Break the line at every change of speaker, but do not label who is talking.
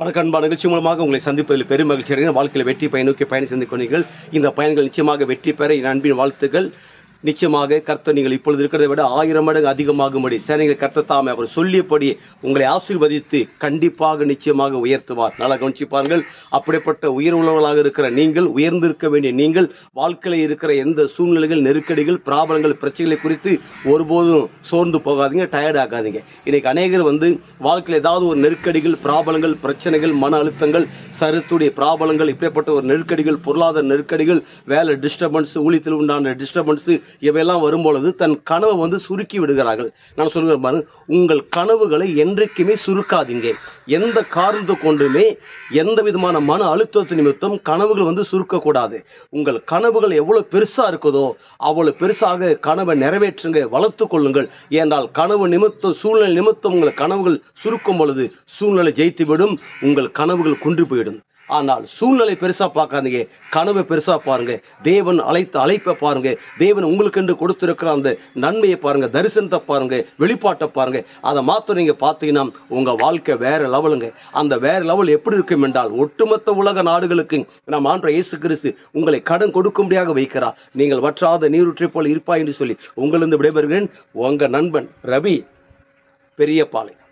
வணக்கம் அன்பா. நிகழ்ச்சி மூலமாக உங்களை சந்திப்பதில் பெரும் மகிழ்ச்சி அடைகிறேன். வாழ்க்கையில் வெற்றி பயன் நோக்கி பயணம் செய்து கொண்டீர்கள் இந்த பயன்கள் நிச்சயமாக வெற்றி பெற என் அன்பின் வாழ்த்துக்கள். நிச்சயமாக கர்த்தர் நீங்கள் இப்பொழுது இருக்கிறதை விட ஆயிரம் மடங்கு அதிகமாகும்படி சேனைகளை கர்த்தர் தாமே அவர் சொல்லியபடி உங்களை ஆசீர்வதித்து கண்டிப்பாக நிச்சயமாக உயர்த்துவார். நல்லா கவனிச்சுப்பார்கள் அப்படிப்பட்ட உயர் உள்ளவர்களாக இருக்கிற நீங்கள் உயர்ந்திருக்க வேண்டிய நீங்கள் வாழ்க்கையில் இருக்கிற எந்த சூழ்நிலைகள் நெருக்கடிகள் பிராபலங்கள் பிரச்சனைகளை குறித்து ஒருபோதும் சோர்ந்து போகாதீங்க டயர்ட் ஆகாதீங்க. இன்னைக்கு அநேகர் வந்து வாழ்க்கையில் ஏதாவது ஒரு நெருக்கடிகள் பிராபலங்கள் பிரச்சனைகள் மன அழுத்தங்கள் சருத்துடைய பிராபலங்கள் இப்படிப்பட்ட ஒரு நெருக்கடிகள் பொருளாதார நெருக்கடிகள் வேலை டிஸ்டர்பன்ஸ் ஊழியத்தில் உண்டான டிஸ்டர்பன்ஸ் இவையெல்லாம் வரும்பொழுது தன் கனவை வந்து சுருக்கி விடுகிறார்கள். நான் சொல்கிறேன் பாருங்க உங்கள் கனவுகளை என்றைக்குமே சுருக்காதீங்க. எந்த காரணத்தை கொண்டுமே எந்த விதமான மன அழுத்தத்து நிமித்தம் கனவுகள் வந்து சுருக்கக்கூடாது. உங்கள் கனவுகள் எவ்வளவு பெருசா இருக்குதோ அவ்வளவு பெருசாக கனவை நிறைவேற்றுங்க வளர்த்து கொள்ளுங்கள். ஏனென்றால் கனவு நிமித்தம் சூழ்நிலை நிமித்தம் உங்கள் கனவுகள் சுருக்கும் பொழுது சூழ்நிலை ஜெயித்துவிடும் உங்கள் கனவுகள் குன்றி போயிடும். ஆனால் சூழ்நிலை பெருசாக பார்க்காதீங்க. கனவை பெருசாக பாருங்க. தேவன் அழைத்த அழைப்பை பாருங்க. தேவன் உங்களுக்கென்று கொடுத்துருக்கிற அந்த நன்மையை பாருங்க. தரிசனத்தை பாருங்க. வெளிப்பாட்டை பாருங்க. அதை மாத்திரம் நீங்கள் பார்த்தீங்கன்னா உங்கள் வாழ்க்கை வேற லெவலுங்க. அந்த வேற லெவல் எப்படி இருக்கும் என்றால் ஒட்டுமொத்த உலக நாடுகளுக்கு நாம் ஆன்ற இயேசு கிறிஸ்து உங்களை கடன் கொடுக்கும்படியாக வைக்கிறார். நீங்கள் வற்றாத நீரூற்றை போல் இருப்பாய் என்று சொல்லி உங்களிருந்து விடைபெறுகிறேன். உங்கள் நண்பன் ரவி பெரியபாளையம்